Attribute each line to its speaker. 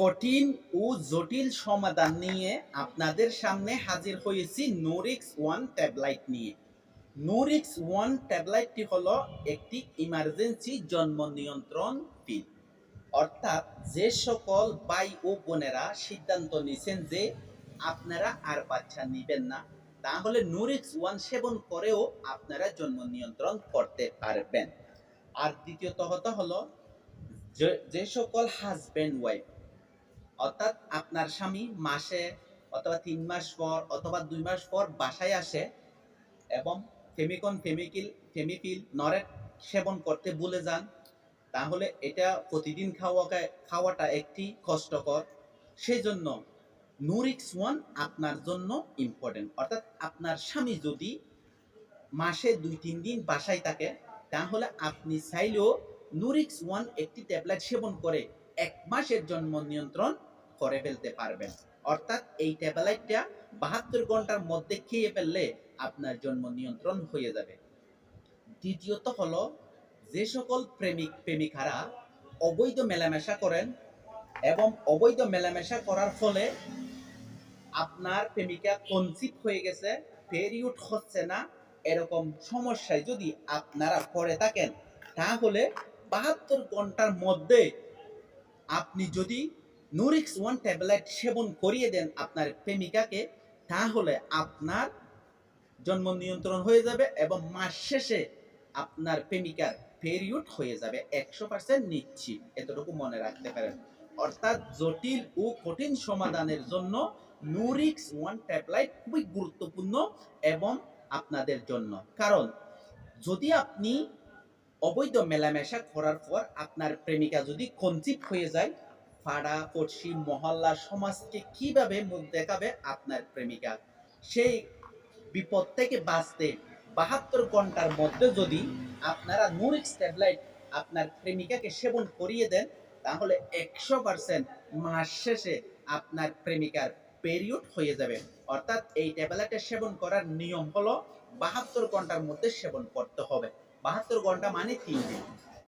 Speaker 1: কঠিন ও জটিল সমাধান নিয়ে আপনাদের সামনে হাজির হয়েছি নোরিক্স ওয়ান ট্যাবলাইট নিয়ে। নোরিক্স ওয়ান ট্যাবলাইটটি হলো একটি ইমার্জেন্সি জন্ম নিয়ন্ত্রণ পিল অর্থাৎ যে সকল ভাই ও বোনেরা সিদ্ধান্ত নিছেন যে আপনারা আর বাচ্চা নেবেন না, তাহলে নোরিক্স ওয়ান সেবন করেও আপনারা জন্ম নিয়ন্ত্রণ করতে পারবেন। আর দ্বিতীয়ত হতো হলো যে সকল হাজব্যান্ড ওয়াইফ অর্থাৎ আপনার স্বামী মাসে অথবা তিন মাস পর অথবা দুই মাস পর বাসায় আসে এবং ফেমিকন, ফেমিকিল, ফেমিফিল, নরেট সেবন করতে ভুলে যান, তাহলে এটা প্রতিদিন খাওয়া খাওয়াটা একটি কষ্টকর। সেই জন্য নুরিক্স ওয়ান আপনার জন্য ইম্পর্টেন্ট অর্থাৎ আপনার স্বামী যদি মাসে দুই, তিন দিন বাসায় থাকে, তাহলে আপনি চাইলেও নুরিক্স ওয়ান একটি ট্যাবলেট সেবন করে এক মাসের জন্ম নিয়ন্ত্রণ করে ফেলতে পারবেন। অর্থাৎ এই ট্যাবলেটটা বাহাত্তর ঘণ্টার মধ্যে খেয়ে ফেললে আপনার জন্ম নিয়ন্ত্রণ হয়ে যাবে। দ্বিতীয়ত হলো, যে সকল প্রেমিক, প্রেমিকারা অবৈধ মেলামেশা করেন এবং অবৈধ মেলামেশা করার ফলে আপনার প্রেমিকা কনসিভ হয়ে গেছে পেরিয়ড হচ্ছে না, এরকম সমস্যায় যদি আপনারা পড়ে থাকেন, তাহলে বাহাত্তর ঘণ্টার মধ্যে আপনি যদি নুরিক্স ওয়ান ট্যাবলেট সেবন করিয়ে দেন আপনার প্রেমিকাকে, তাহলে আপনার জন্ম নিয়ন্ত্রণ হয়ে যাবে এবং মাস শেষে আপনার প্রেমিকার পেরিয়ড হয়ে যাবে একশো পার্সেন্ট নিশ্চিত। এতটুকু মনে রাখতে পারেন। অর্থাৎ জটিল ও কঠিন সমাধানের জন্য নুরিক্স ওয়ান ট্যাবলেট খুবই গুরুত্বপূর্ণ এবং আপনাদের জন্য। কারণ যদি আপনি অবৈধ মেলামেশা করার পর আপনার প্রেমিকা যদি কনসিভ হয়ে যায় পাড়া পড়শি মহল্লা সমাজকে কীভাবে মুখ দেখাবে আপনার প্রেমিকা? সেই বিপদ থেকে বাঁচতে বাহাত্তর ঘণ্টার মধ্যে যদি আপনারা নুরিক্স ট্যাবলেট আপনার প্রেমিকাকে সেবন করিয়ে দেন, তাহলে একশো পার্সেন্ট মাস শেষে আপনার প্রেমিকার পেরিয়ড হয়ে যাবে। অর্থাৎ এই ট্যাবলেটের সেবন করার নিয়ম হলো বাহাত্তর ঘণ্টার মধ্যে সেবন করতে হবে। বাহাত্তর ঘণ্টা মানে তিন দিন